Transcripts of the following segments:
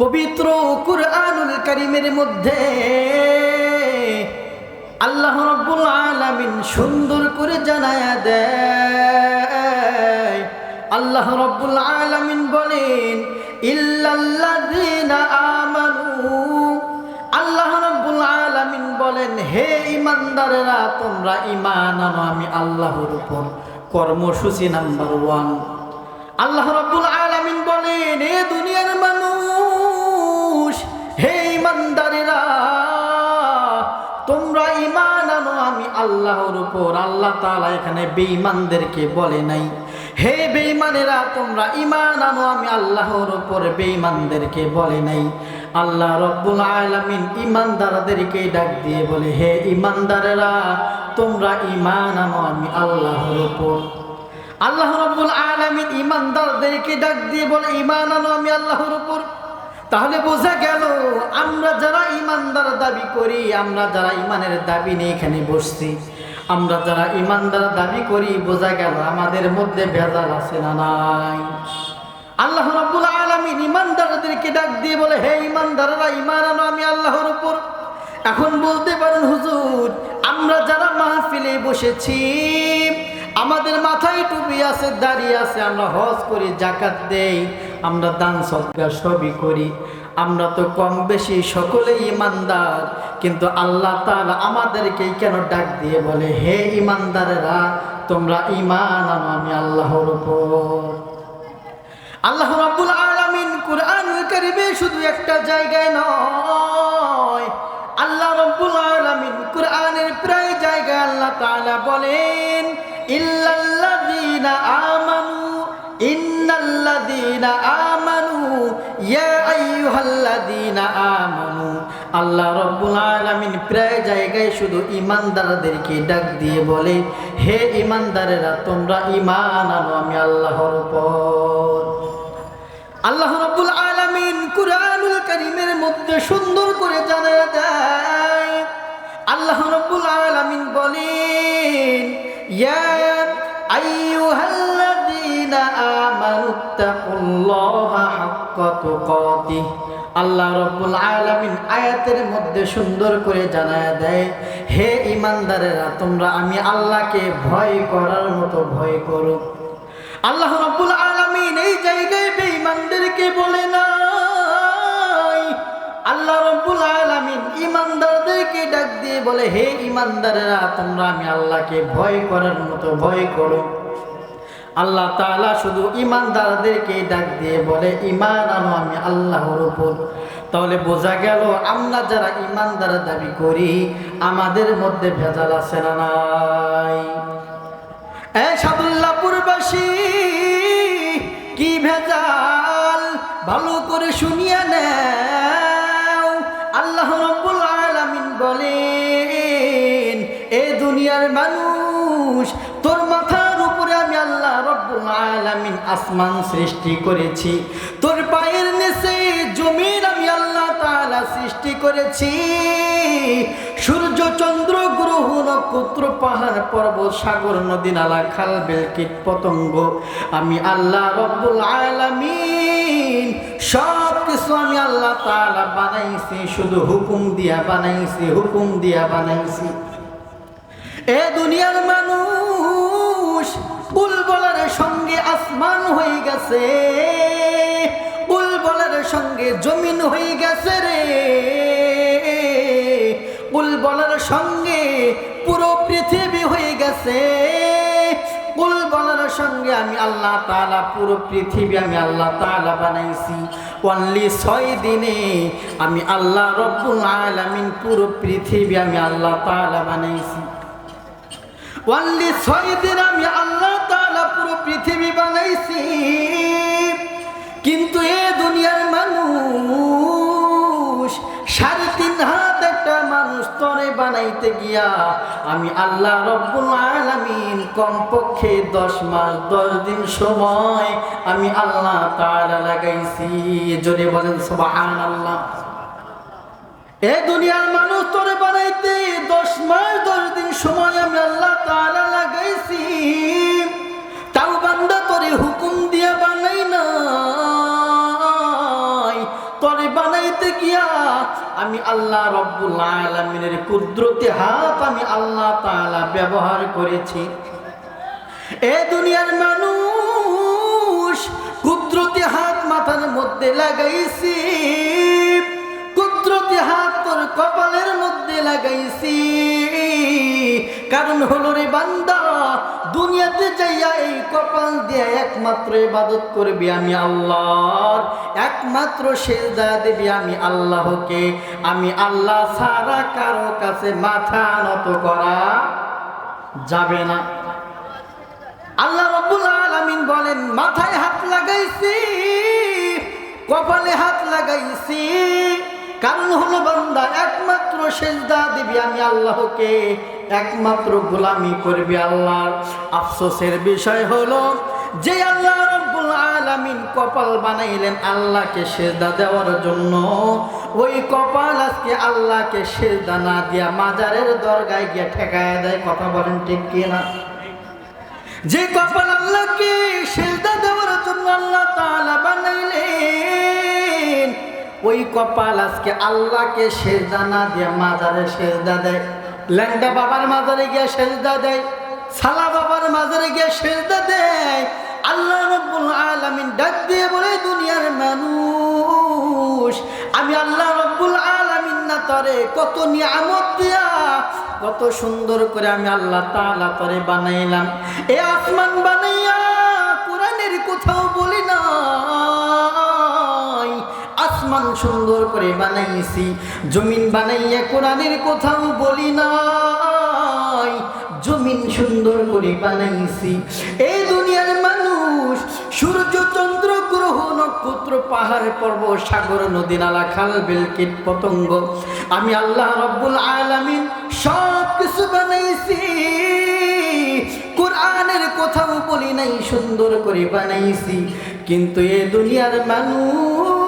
পবিত্র কুরআনুল করিমের মধ্যে আল্লাহ রব্বুল আলামিন সুন্দর করে জানায়া দেয়। আল্লাহ রব্বুল আলামিন বলেন, ইল্লাল্লাযীনা আমানু। আল্লাহ রব্বুল আলামিন বলেন, হে ইমানদারেরা তোমরা ঈমান আনো, আমি আল্লাহর উপর কর্মসূচি নাম্বার ওয়ান। আল্লাহ রব্বুল আলামিন বলেন, এ দুনিয়ার মানুষ আল্লাহর উপর আল্লাহ তালা এখানে বেঈমানদেরকে বলে নাই। হে বেঈমানেরা, তোমরা ইমান আনো, আমি আল্লাহর উপর বেঈমানদেরকে বলে নাই। আল্লাহ রব্বুল আলামিন ঈমানদারদেরকে ডাক দিয়ে বলে, হে ঈমানদারেরা, তোমরা ইমান আনো, আমি আল্লাহর উপর। আল্লাহ রব্বুল আলামিন ঈমানদারদেরকে ডাক দিয়ে বলে ইমান আনো, আমি আল্লাহর উপর। তাহলে বোঝা গেল, আমরা যারা ইমানদার দাবি করি, আমরা যারা ইমানের দাবি নিয়ে এখানে বসছি, আমরা যারা ইমানদার দাবি করি, বোঝা গেল আমাদের মধ্যে ভেজাল আছে না নাই। আল্লাহ রাব্বুল আলামিন ইমানদারদেরকে ডাক দিয়ে বলে, হে ইমানদাররা ইমান আনো আমি আল্লাহর উপর। এখন বলতে পারেন, হুজুর, আমরা যারা মাহফিলে বসেছি, আমাদের মাথায় টুপি আছে দাঁড়িয়ে আছে, আমরা হজ করি জাকাত দেই। আমরা দান সদকা সবই করি। আমরা তো কম বেশি সকলেই ইমানদার। কিন্তু আল্লাহ তাআলা আমাদেরকে কেন ডাক দিয়ে বলে, হে ইমানদারেরা, তোমরা ইমান আমি আল্লাহর উপর। আল্লাহ রাব্বুল আলামিন কুরআনুল করিবে শুধু একটা জায়গায় নয়, আল্লাহ রাব্বুল আলামিন কুরআনের প্রায় জায়গায় আল্লাহ তাআলা বলেন ইল্লাল্লাযীনা ইন্নাল্লাযীনা আমানু, ইয়া আইয়ুহাল্লাযীনা আমানু। আল্লাহ আলামিন প্রায় জায়গায় শুধু ডাক দিয়ে বলে, হে তোমরা আনো আমি আল্লাহর উপর। আল্লাহ আলামিন কুরআনুল কারীমের মধ্যে সুন্দর করে জানায় দেয় আল্লাহ রাব্বুল আলামিন বলেন, ইয়া আইয়ুহাল্লাযীনা তুকাতিহ আল্লাহ রব্বুল আলামিন আয়াতের মধ্যে সুন্দর করে জানায় দেয়, হে ইমানদারেরা তোমরা আমি আল্লাহকে ভয় করার মতো ভয় করো। আল্লাহ রব্বুল আলামিন এই জায়গায় বেঈমানদেরকে বলে না আল্লাহ রব্বুল আলামিন ইমানদারদেরকে ডাক দিয়ে বলে, হে ইমানদারেরা তোমরা আমি আল্লাহকে ভয় করার মতো ভয় করো। আল্লাহ তাআলা শুধু ইমানদারদেরকে ডাক দিয়ে বলে ইমান আনো আমি আল্লাহর উপর। তাহলে বোঝা গেল, আমরা যারা ইমানদার দাবি করি, আমাদের মধ্যে ভেজাল আছে না নাই? সাদুল্লাপুরবাসী কি ভেজাল? ভালো করে শুনিয়ে নেও। আল্লাহ রব্বুল আলামিন বলেন, এ দুনিয়ার মানুষ আসমান সৃষ্টি করেছি। তোর পায়ের নিচে জমিন আমি আল্লাহ তাআলা সৃষ্টি করেছি। সূর্য, চন্দ্র, গ্রহ, নক্ষত্র, পাহাড়, পর্বত, সাগর, নদী, নালা, খাল, বিল, কীট, পতঙ্গ। আমি আল্লাহ রব্বুল আলামিন সব কিছু আমি আল্লাহ তাআলা বানাইছি, শুধু হুকুম দিয়া বানাইছি, হুকুম দিয়া বানাইছি। এ দুনিয়ার মানুষ বুলবলের সঙ্গে আসমান হয়ে গেছে। বুলবলের সঙ্গে জমিন হয়ে গেছে রে। বুলবলের সঙ্গে পুরো পৃথিবী হয়ে গেছে। বুলবলের সঙ্গে আমি আল্লাহ তালা পুরো পৃথিবী আমি আল্লাহ তাআলা বানাইছি। অনলি ছয় দিনে আমি আল্লাহ রব্বুল আলামিন পুরো পৃথিবী আমি আল্লাহ তাআলা বানাইছি। অনলি ছয় দিন আমি আল্লাহ পৃথিবী বানাইছি, কিন্তু এ দুনিয়ার মানুষ সাড়ে তিন হাত একটা মানুষ তরে বানাইতে গিয়া আমি আল্লাহ রব্বুল আলামিন কমপক্ষে দশ মাস, দশ দিন সময় আমি আল্লাহ তাআলা লাগাইছি। জোরে বলেন সুবহানাল্লাহ। এ দুনিয়ার মানুষ তোরে বানাইতে দশ মাস, দশ দিন সময় আমি আল্লাহ রব্বুল আলমিনের কুদরতি হাত আমি আল্লাহ তাআলা ব্যবহার করেছি। এ দুনিয়ার মানুষ কুদরতি হাত মাথার মধ্যে লাগাইছি। কুদরতি হাত তোর কপালের মধ্যে লাগাইছি। কারণ হলো রে বান্দা দুনিয়াতে যাইয়া এই কপাল দিয়ে একমাত্র ইবাদত করবি আমি আল্লাহর। একমাত্র সেজদা দেবি আমি আল্লাহকে। আমি আল্লাহ সারা কারও কাছে মাথা নত করা যাবে না। আল্লাহ রব্বুল আলামিন বলেন, মাথায় হাত লাগাইছি, কপালে হাত লাগাইছি। কারণ হলো বান্দা, একমাত্র সেজদা দিবি আমি আল্লাহকে। একমাত্র গোলামি করবি আল্লাহর আফসোসের বিষয় হলো, যে আল্লাহ আলামিন কপাল বানাইলেন আল্লাহকে সেজদা দেওয়ার জন্য, ওই কপাল আজকে আল্লাহকে সেজদা না দিয়া মাজারের দরগায় গিয়ে ঠেকায় দেয়, কথা বলেন ঠিক কিনা? যে কপাল আল্লাহকে সেজদা দেওয়ার জন্য আল্লাহ তাআলা বানাইলেন, ওই কপাল আজকে আল্লাহকে সেজদা না দিয়ে মাজারে সেজদা দেয়। ল্যাংডা বাবার মাজারে গিয়ে সেজদা দেয়, সালা বাবার মাজারে গিয়ে সেজদা দেয়। আল্লাহ রব্বুল আলামিন ডাক দিয়ে বলে, দুনিয়ার মানুষ, আমি আল্লাহ রব্বুল আলামিন না তরে, কত নিয়ামত দিয়া, কত সুন্দর করে আমি আল্লাহ তাআলা তরে বানাইলাম। এ আসমান বানাইয়া সুন্দর করে বানাইছি। জমিন বানাইয়া কোরআনের কোথাও বলি নাই। জমিন সুন্দর করে বানাইছি। এই দুনিয়ার মানুষ সূর্য চন্দ্র গ্রহ, নক্ষত্র, পাহাড়, পর্বত, সাগর, নদী, নালা, খাল, বিল, কীট, পতঙ্গ। আমি আল্লাহ রব্বুল আলামিন সব কিছু বানাইছি। কোরআনের কোথাও বলি নাই, সুন্দর করে বানাইছি। কিন্তু এ দুনিয়ার মানুষ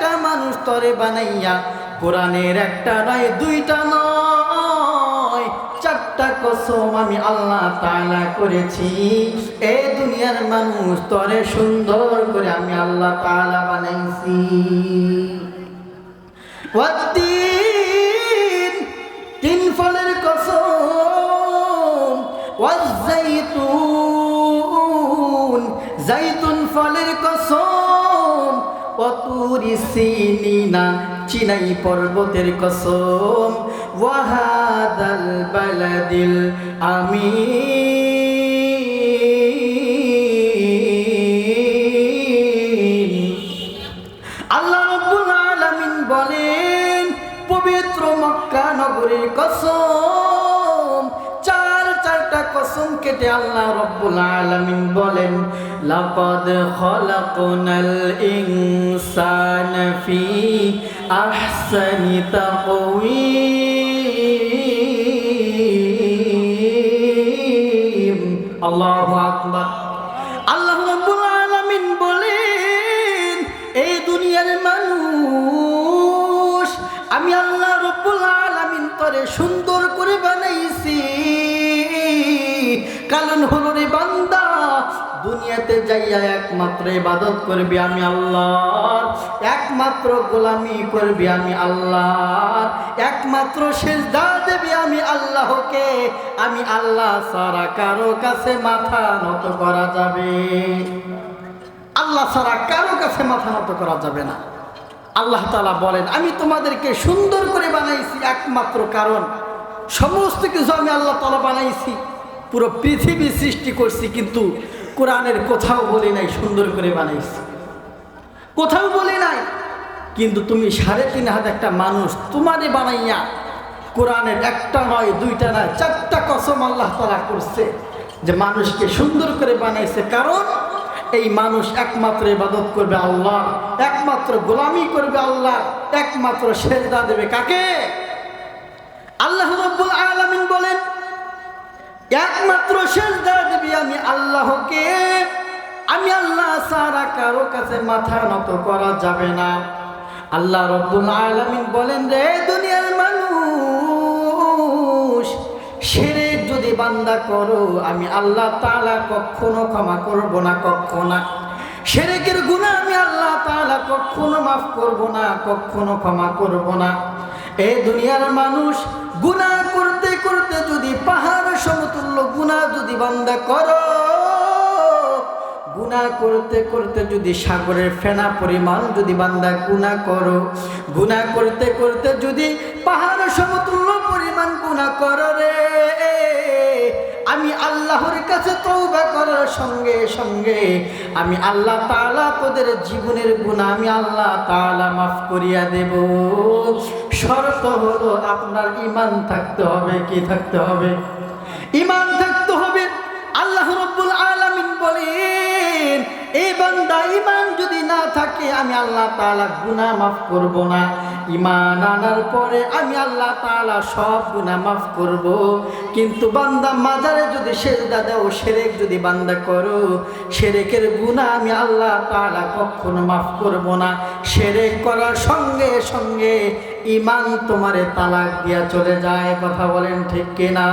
একটা মানুষ তরে বানাইয়া, কোরআনের একটা নয় দুইটা নয়, চারটা কসম আমি আল্লাহ তাআলা করেছি। এ দুনিয়ার মানুষ তরে সুন্দর করে আমি আল্লাহ তাআলা বানাইছি। তিন ফলের কসম, ওয়াজ্জাইতুন, জাইতুন ফলের কসম। অতুরি সিনিনা, চিনাই পর্বতের কসম। ওয়াহাদাল বালাদিল আমিন। আল্লাহ আলামিন বলেন, পবিত্র মক্কা নগরীর কসম। কসম কেটে আল্লাহ রব্বুল আলামিন বলেন, লাকাদ খলাকনাল ইনসানা ফি আহসানি তাকওয়িম। আল্লাহু আকবার। আল্লাহ রাব্বুল বলেন, এই দুনিয়ার মানুষ, আমি আল্লাহ রব্বুল আলামিন করে সুন্দর কারণ হলো রে বান্দা, দুনিয়াতে যাইয়া একমাত্র ইবাদত করবি আমি আল্লাহর, একমাত্র গোলামি করবি আমি আল্লাহর, একমাত্র সেজদা দেবি আমি আল্লাহকে, আমি আল্লাহ সারা কারও কাছে মাথা নত করা যাবে। আল্লাহ ছাড়া কারও কাছে মাথা নত করা যাবে না। আল্লাহ তালা বলেন, আমি তোমাদেরকে সুন্দর করে বানাইছি একমাত্র কারণ, সমস্ত কিছু আমি আল্লাহ তালা বানাইছি। পুরো পৃথিবী সৃষ্টি করছি, কিন্তু কোরআনের কোথাও বলি নাই, সুন্দর করে বানাইছি। কোথাও বলি নাই, কিন্তু তুমি সাড়ে তিন হাত একটা মানুষ তোমারে বানাইয়া কোরআনের একটা নয়, দুইটা নয়, চারটা কসম আল্লাহ তালা করছে যে মানুষকে সুন্দর করে বানাইছে। কারণ এই মানুষ একমাত্র ইবাদত করবে আল্লাহ, একমাত্র গোলামি করবে আল্লাহ, একমাত্র সেজদা দেবে কাকে? আল্লাহ রব্বুল আলামিন বলেন একমাত্র সেজদা দেবি আমি আল্লাহকে। আমি আল্লাহ সারা কারও কাছে মাথা নত করা যাবে না। আল্লাহ রব্বুল আলামিন বলেন, রে দুনিয়ার মানুষ, সেরে যদি বান্দা করো, আমি আল্লাহ তালা কখনো ক্ষমা করব না, কখনো। সেরেকের গুণা আমি আল্লাহ তালা কখনো মাফ করব না, কখনো ক্ষমা করব না। এই দুনিয়ার মানুষ যদি পাহাড় গুনাহ যদি বান্দা করো, গুনাহ করতে করতে যদি সাগরের ফেনা পরিমাণ যদি বান্দা গুনাহ করো, গুনাহ করতে করতে যদি পাহাড় সমতুল্য পরিমাণ গুনাহ করো রে, আমি আল্লাহর কাছে তৌবা করার সঙ্গে সঙ্গে আমি আল্লাহ তাআলা তোদের জীবনের গুনাহ আমি আল্লাহ তাআলা মাফ করিয়া দেব। শর্ত হলো আপনার ঈমান থাকতে হবে, কি থাকতে হবে? হবে আল্লাহ রব্বুল আলামিন বলেন এই বান্দা, ঈমান যদি না থাকে, আমি আল্লাহ তাআলা গুনাহ মাফ করব না। ঈমান আনার পরে আমি আল্লাহ তাআলা সব গুনাহ মাফ করব। কিন্তু বান্দা মাজারে যদি সেজদা দাও শিরক যদি বান্দা করো শিরকের গুনাহ আমি আল্লাহ তাআলা কখনো মাফ করব না। শিরক করার সঙ্গে সঙ্গে ঈমান তোমারে তালাক দিয়া চলে যায়। কথা বলেন ঠিক কিনা?